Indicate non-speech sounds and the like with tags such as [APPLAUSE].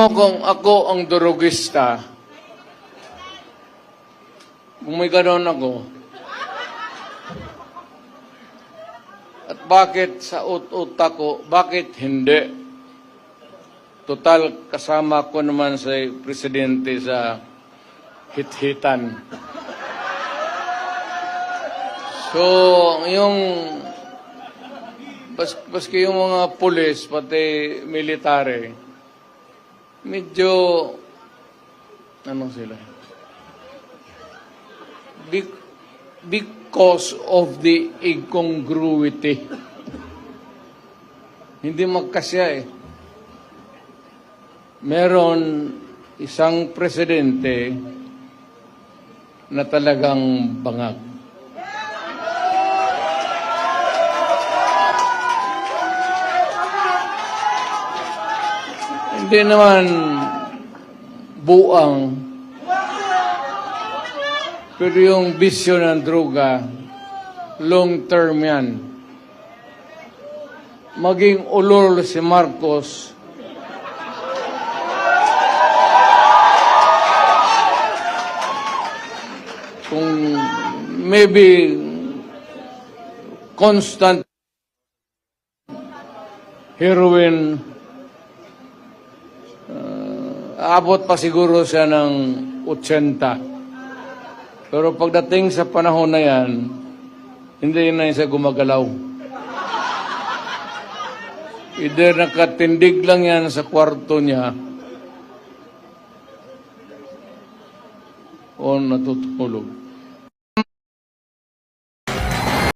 mo kung ako ang durugista, kung may ganon ako, at bakit sa ut-utak ko, bakit hindi? Total, kasama ko naman sa presidente sa hit-hitan. So, yung bas, baski yung mga pulis, pati military, medyo, ano sila? Be- because of the incongruity. [LAUGHS] Hindi magkasya eh. Meron isang presidente na talagang bangag. Hindi naman buang. Pero yung bisyo ng droga, long term yan. Maging ulol si Marcos, kung maybe constant heroin Aabot pa siguro siya ng 80. Pero pagdating sa panahon na yan, hindi na siya gumagalaw. Either nakatindig lang yan sa kwarto niya o natutulog.